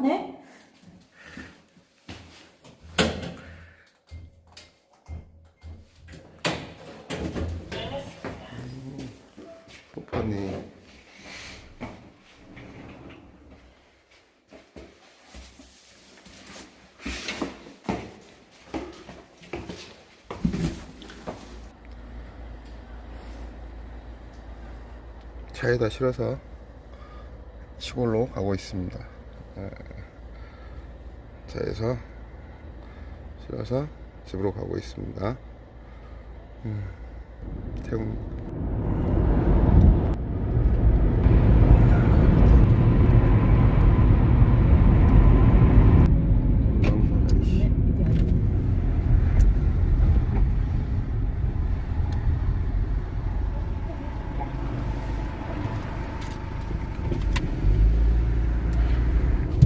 많네. 소파네. 차에다 실어서 시골로 가고 있습니다. 에, 차에서 실어서 집으로 가고 있습니다. 음, 태웅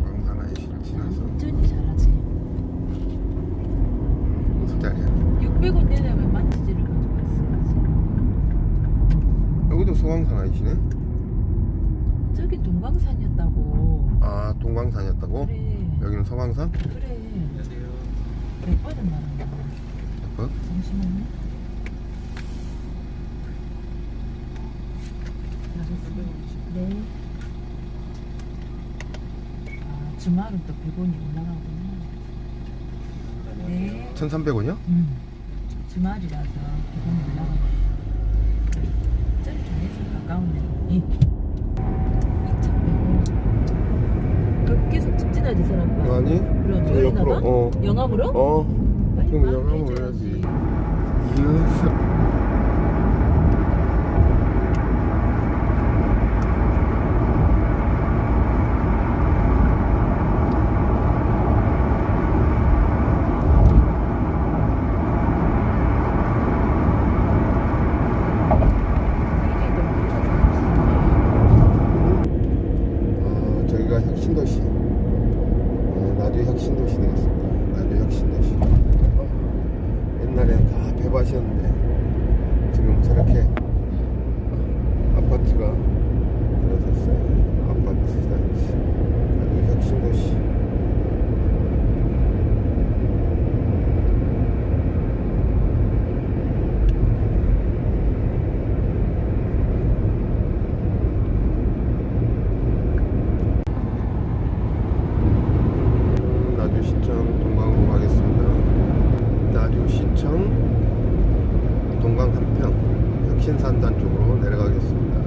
광산아이실 지나서 운전이 잘하지. 무슨 자리야? 600원 내려면 만지지를 가지고 있어야지. 여기도 소광산아이시네? 저기 동광산이었다고. 아 동광산이었다고? 그래. 여기는 서광산? 그래. 몇 번은 거야. 어? 잠시만요. 알았어. 네. 아, 주말은 또 100원이 올라가구나. 네. 1300원이요? 음. 주말이라서 100원이 올라가고. 저기 전에서 가까운데. 이. 2,100원. 그 계속 돼, 사람. 아니 그럼 저 옆으로 봐? 어 영암으로? 어. 빨리 그럼 말 영암으로. 해야지. 이야. 어, 저기가 혁신도시. 어, 나주 혁신도시 되겠습니다. 나주 혁신도시. 어, 옛날엔 다 배밭이었는데 지금 저렇게 어, 아파트가 들어섰어요. 아파트 단지. 나주 혁신도시. 나주시청 동강으로 가겠습니다. 나주시청 동강 한평 혁 신산단 쪽으로 내려가겠습니다.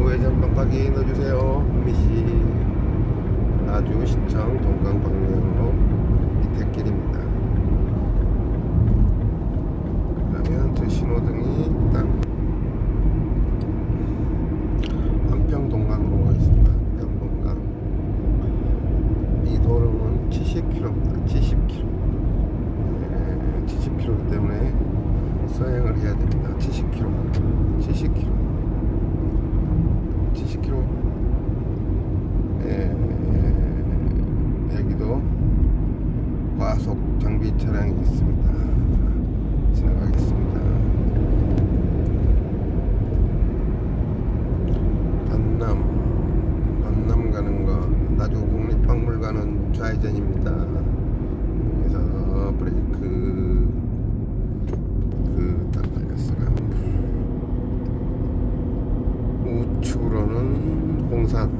우회전 깜빡이 넣어주세요, 구미씨. 나주 시청 동강 방면으로 이태길입니다. 그러면 저 신호등이 딱 한평 동강으로 가겠습니다. 한평 동강. 이 도로는 70km입니다. 70km. 네, 70km이기 때문에 해야 됩니다. 70km. 70km. 70km. 예, 여기도 과속 장비 차량이 있습니다. 지나가겠습니다. 반남 반남 가는 거 나주 국립박물관은 좌회전입니다. 그래서 브레이크 그딱 걸렸어요. 우측으로는 공산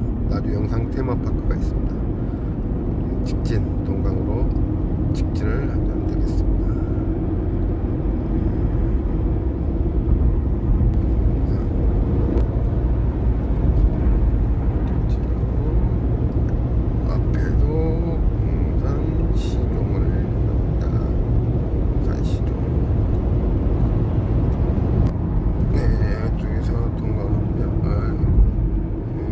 영상 테마파크가 있습니다. 직진 동강으로 직진을 하면 되겠습니다. 앞에도 공산 시종을 합니다. 공산 시종. 네, 이쪽에서 동강하면 아, 네.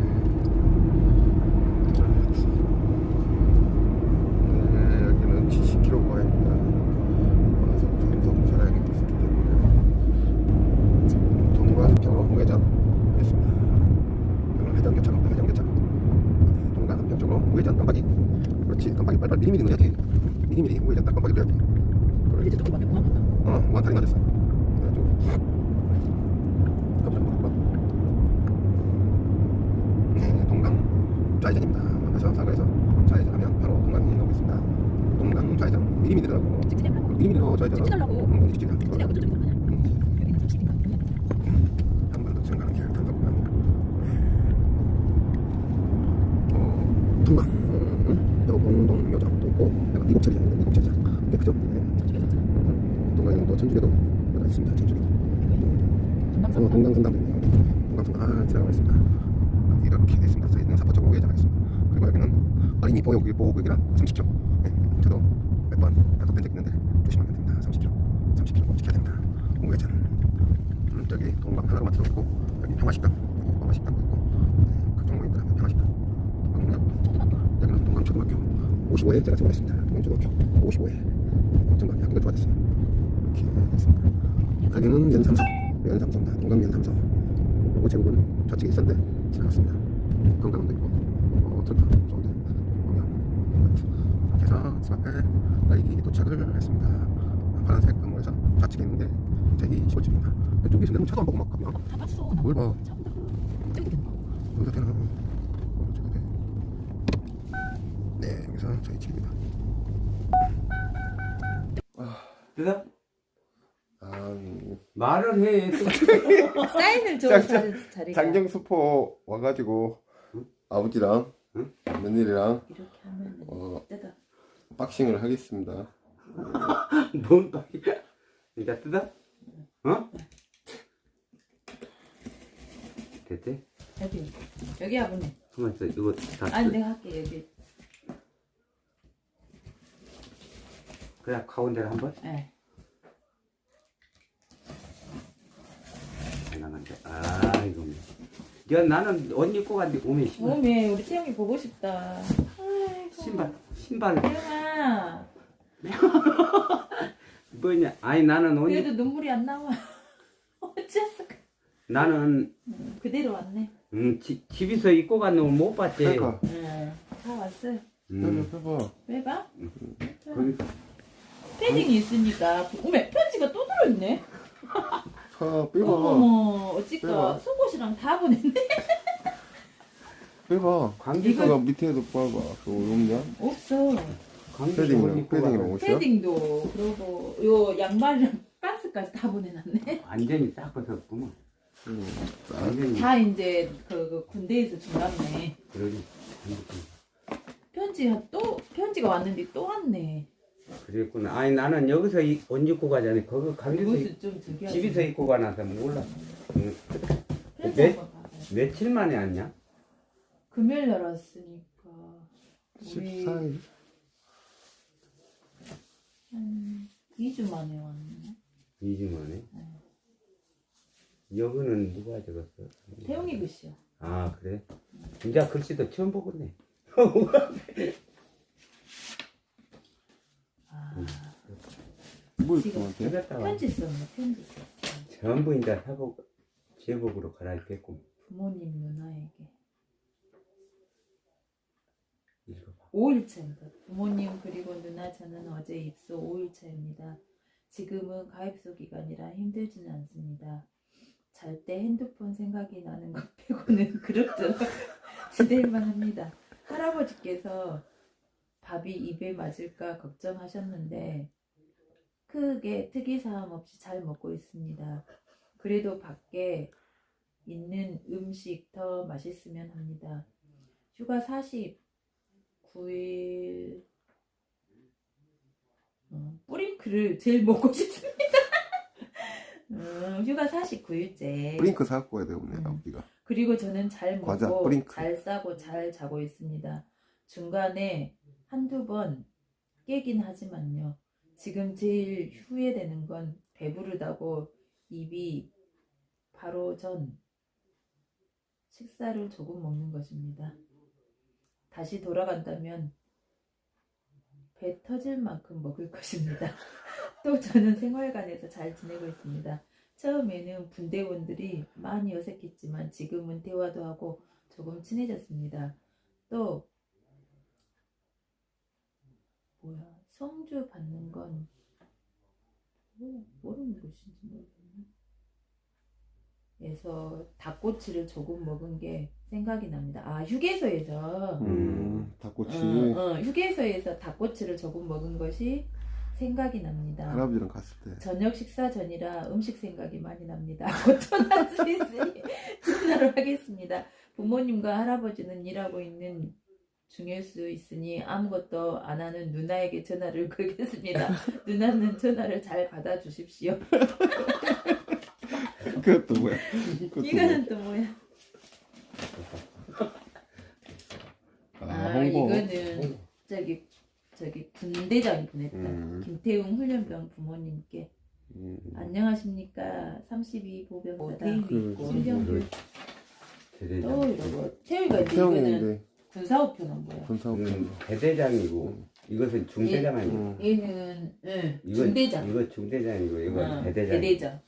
네, 여기는 70km 과입니다. 과속 단속 차량이 있기 때문에 동강편으로 우회전했습니다. 이건 회전 교차로 회전 교차로. 동강 쪽으로 우회전 깜빡이 그렇지 깜빡이 빨리빨리 미리미리 넣어야지 미리미리 우회전 딱 깜빡이 넣어야지 그걸 이제 조금밖에 못 하겠다. 어 무한타리 맞았어 그래가지고 가보자 한번 한번 좌회전입니다. 그래서 사거리에서 좌회전하면 바로 동강이 나오겠습니다. 동강 좌회전 미리미리라고 직진하려고. 미리미리로 좌회전. 직진하려고. 음, 직진이야. 직진하고 저쪽 좀 하냐? 여기는 30인가? 한번더 지나가는 길 타다 보면 어, 동강 음, 여기 공동묘장도 있고 약간 미국 처리장 있는 미국 처리장 네 그죠? 네. 저쪽에서 좀. 음, 동강에는 또 전주에도 하나 있습니다. 전주에 어, 금방 동강성당도 있네요. 동강성당 아 지나가고 있습니다. 이렇게 돼 있습니다. 저희는 사포쪽 우회전하겠습니다. 그리고 여기는 어린이 보호구역 보호구역이랑 30km 네, 저도 몇번 약속된 적 있는데 조심하면 됩니다. 30km 30km 꼭 지켜야 됩니다. 우회전 음, 저기 동강 하나로만 들어있고 여기 평화식당 여기 평화식당도 있고 네, 그 종목인들 하면 평화식당 동강 여기는 동강 초등학교 55회 제가 정했습니다. 동강 초등학교 55회 정말 학교가 좋아졌어요. 이렇게 됐습니다. 여기는 연삼성 연삼성다 동강 연삼성 우체국은 좌측에 있었는데 지나갔습니다. 건강도 있고 어, 좋다 좋은데 이렇게 해서 집 앞에 빨리 도착을 했습니다. 파란색 건물에서 좌측에 있는데 제이 시골집입니다. 이쪽에서 내면 차도 안 보고 막 가면 다 봤어. 뭘 봐. 저기 됐나? 여기가 되나? 네, 여기서 저희 집입니다. 그래서 말을 해. 또 사인을 줘 장- 자리- 자리가 장정수포 와가지고 아버지랑 응? 며느리랑 이렇게 하면 어, 뜯어. 박싱을 하겠습니다. 뭔 말이야? 이제 뜯어? 어? 됐지? 여기 여기 아버님. 가만 있어. 이거 다 아니 뜯- 내가 할게 여기. 그래 가운데를 한번 예. 해나간다. 아 이거. 뭐. 야 나는 옷 입고 갔는데 오면 신발. 오메 우리 태영이 보고 싶다. 아이고. 신발 신발 태영아. 뭐냐? 아니 나는 옷 입, 그래도 눈물이 안 나와. 어째서 나는 음, 그대로 왔네. 음, 지, 집에서 입고 갔는 옷못 봤지. 그러니까 예. 다 왔어요. 음, 빼봐. 빼봐. 거기 패딩이 있으니까. 오메 편지가 또 들어있네. 파 빼봐. 어머 어찌까 빼봐. 속옷이랑 다 보냈네. 빼봐. 관계가 밑에도 봐봐. 그거 없냐? 없어. 패딩이랑 패딩이랑 옷이야? 패딩도 그러고 요 양말이랑 반스까지 다 보내놨네. 완전히 싹 벗었구만. 응. 완전히 다 이제 그, 그 군대에서 준답네. 그러지. 편지 또 편지가 왔는데 또 왔네. 그랬구나. 아니 나는 여기서 이- 옷 입고 가자니 거기 강에서 이것을 좀 저기 하지. 집에서 입고 가나서 몰라. 응. 네? 한번 봐봐요. 며칠 만에 왔냐? 금요일 날 왔으니까 우리 14일. 한 2주 만에 왔네. 2주 만에. 네. 여기는 누가 적었어? 태용이 글씨요. 아 그래? 진짜 글씨도 처음 보겠네. 뭐 지금 입고 왔대? 생겼다가 편지 썼네. 편지 썼어. 전부 이제 사복 제복으로 갈아입겠고 부모님 누나에게 읽어봐. 5일차입니다. 부모님 그리고 누나 저는 어제 입소 5일차입니다. 지금은 가입소 기간이라 힘들지는 않습니다. 잘 때 핸드폰 생각이 나는 것 빼고는 그럭저럭 지낼만 합니다. 할아버지께서 밥이 입에 맞을까 걱정하셨는데 크게 특이사항 없이 잘 먹고 있습니다. 그래도 밖에 있는 음식 더 맛있으면 합니다. 휴가 49일 어, 뿌링크를 제일 먹고 싶습니다. 음, 휴가 49일째. 브링크 사갖고 와야 되겠네, 음. 아버지가. 그리고 저는 잘 과자, 먹고 뿌링크. 잘 싸고 잘 자고 있습니다. 중간에 한두 번 깨긴 하지만요. 지금 제일 후회되는 건 배부르다고 입이 바로 전 식사를 조금 먹는 것입니다. 다시 돌아간다면 배 터질 만큼 먹을 것입니다. 또 저는 생활관에서 잘 지내고 있습니다. 처음에는 분대원들이 많이 어색했지만 지금은 대화도 하고 조금 친해졌습니다. 또 뭐야 성주 받는 건 뭐, 모르는 곳인지 모르겠네. 에서 닭꼬치를 조금 먹은 게 생각이 납니다. 아 휴게소에서 음, 닭꼬치. 어, 어, 휴게소에서 닭꼬치를 조금 먹은 것이 생각이 납니다. 할아버지랑 갔을 때. 저녁 식사 전이라 음식 생각이 많이 납니다. 곧 전화할 수 있으니 전화를 하겠습니다. 부모님과 할아버지는 일하고 있는 중일 수 있으니 아무것도 안 하는 누나에게 전화를 걸겠습니다. 누나는 전화를 잘 받아주십시오. 그것도 뭐야? 그것도? 이거는 또 뭐야? 아, 아 홍보. 이거는 저기 저기 군대장이 보냈다. 음. 김태웅 훈련병 부모님께 음. 안녕하십니까 32 보병사다. 그- 신병 대대장. 또 이러고 태우가 이제 이거는 군사우표는 뭐야? 군사업. 이건 대대장이고 이것은 중대장 아니고 음. 얘는 응, 이건 중대장. 이거 중대장이고 이건 어, 대대장. 대대장.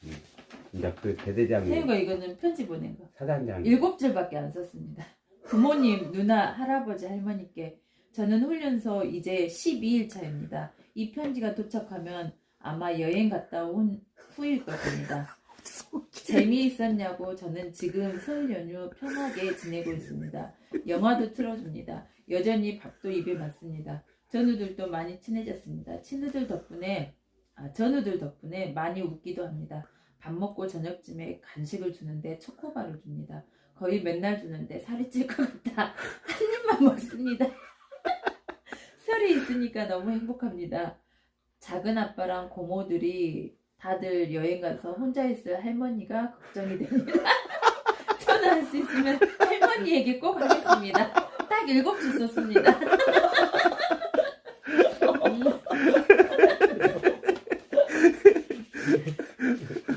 이제 그 대대장이 태우가 이거는 편지 보낸 거. 사단장. 일곱 줄밖에 안 썼습니다. 부모님, 누나, 할아버지, 할머니께 저는 훈련소 이제 12일 차입니다. 이 편지가 도착하면 아마 여행 갔다 온 후일 것입니다. 재미있었냐고 저는 지금 설 연휴 편하게 지내고 있습니다. 영화도 틀어줍니다. 여전히 밥도 입에 맞습니다. 전우들도 많이 친해졌습니다. 친구들 덕분에 아, 전우들 덕분에 많이 웃기도 합니다. 밥 먹고 저녁쯤에 간식을 주는데 초코바를 줍니다. 거의 맨날 주는데 살이 찔 것 같다. 한 입만 먹습니다. 설이 있으니까 너무 행복합니다. 작은 아빠랑 고모들이 다들 여행 가서 혼자 있을 할머니가 걱정이 됩니다. 전화할 수 있으면 할머니에게 꼭 하겠습니다. 딱 일곱 줄 썼습니다.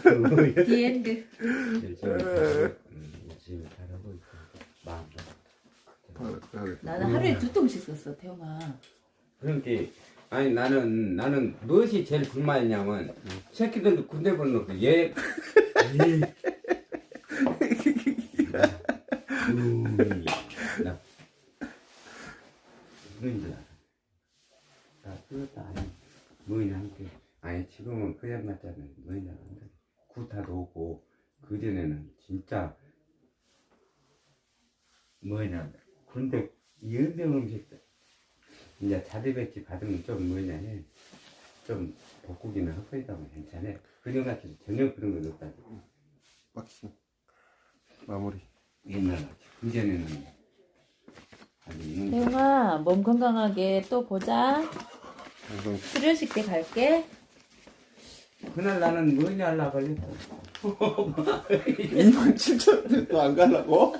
음, The end. 열심히 잘하고, 음, 열심히 잘하고 있고 마음도. 아, 나는 하루에 두 통씩 썼어, 태영아. 그러니까 아니 나는 나는 무엇이 제일 불만이냐면 새끼들도 군대 보내놓고 얘 에이. 음, 나 그런 줄 알아. 나 그것도 아니 함께 아니 지금은 그냥 같잖아 뭐냐 한다 구타도 오고 그 전에는 진짜 뭐냐 군대 연대 음식 이제 자대 배치 받으면 좀 뭐냐 해. 좀 복국이나 헛소리다 보면 괜찮아. 그전같이 전혀 그런 건 없다. 박싱 마무리. 옛날 같이. 그전에는 아주 이놈 태영아, 몸 건강하게 또 보자. 항상 수료식 때 갈게. 그날 나는 뭐냐 하려고 걸렸어. 2만 7천 또안 가려고?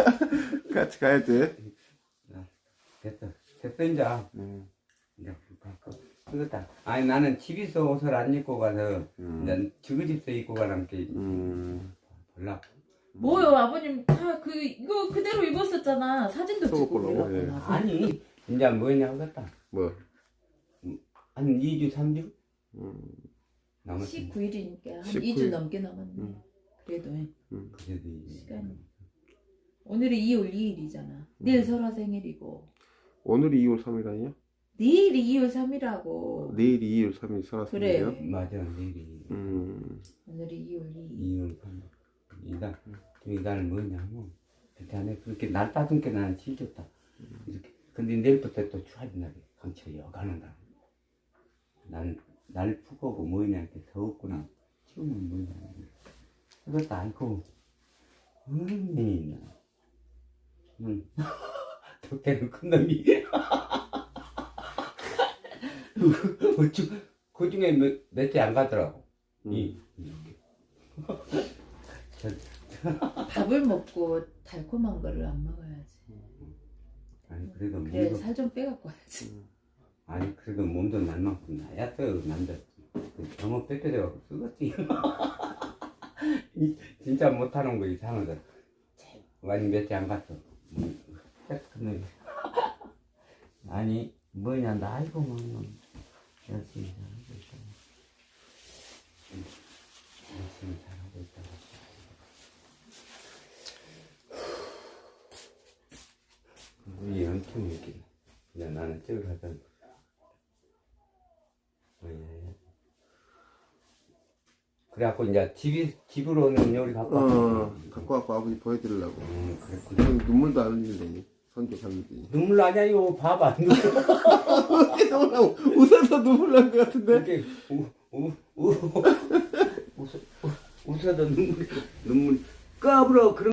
같이 가야 돼. 됐어. 됐어 이제. 음. 이제 그거다. 아니 나는 집에서 옷을 안 입고 가서 음. 이제 저그 집서 입고 가는 게 음. 몰라. 뭐요, 아버님 다 그 이거 그대로 입었었잖아. 사진도 찍고 써먹으려고, 예. 그래갖고. 아니 이제 뭐냐 하겠다. 뭐? 한 2주 3주 음. 남았지. 19일이니까 한 19일. 2주 넘게 남았네. 음. 그래도 예. 그래도 이제 시간이. 오늘이 2월 2일이잖아. 내일 설화 생일이고. 오늘이 2월 3일 아니야? 내일이 2월 3일하고. 내일이 2월 3일 설화 그래. 생일이야? 맞아 내일이 음. 오늘이 2월 2일. 2월 3일 이달 이달 뭐냐면 괜찮네 그렇게 날 따준 게 나는 제일 좋다 이렇게 근데 내일부터 또 추워진 날이 강철이 여간한다 날 날 푸고고 뭐냐 이렇게 더웠구나. 추우면 뭐냐 그것도 아니고 음 음. 덕태는 큰 놈이. 어쭈 그 중에 몇대 안 가더라고. 이 이렇게. 밥을 먹고 달콤한 거를 안 먹어야지. 아니 그래도 그래 몸도 살좀 빼갖고 와야지. 아니 그래도 몸도 날만큼 나야 또 남자 병원 뺏겨져갖고 쓰겠지. 이- 진짜 못하는 거 이상하다. 많이 몇째 안 갔어. 아니 뭐냐 나 아이고 뭐 열심히 잘하고 있다 음, 열심히 잘하고 있다 우리 엄청 웃기다. 그냥 나는 찍을 뭐야 그래갖고 이제 집이 집으로 오는 요리 갖고 왔거든. 어 갖고 와서 아버지 보여드리려고. 음, 그랬구나. 그럼 눈물도 안 선교 살리더니 눈물 나냐요? 봐봐 눈물 웃어서 눈물 난 것 같은데? 그게 우우 웃어 웃어도 눈물 눈물. 까불어. 그런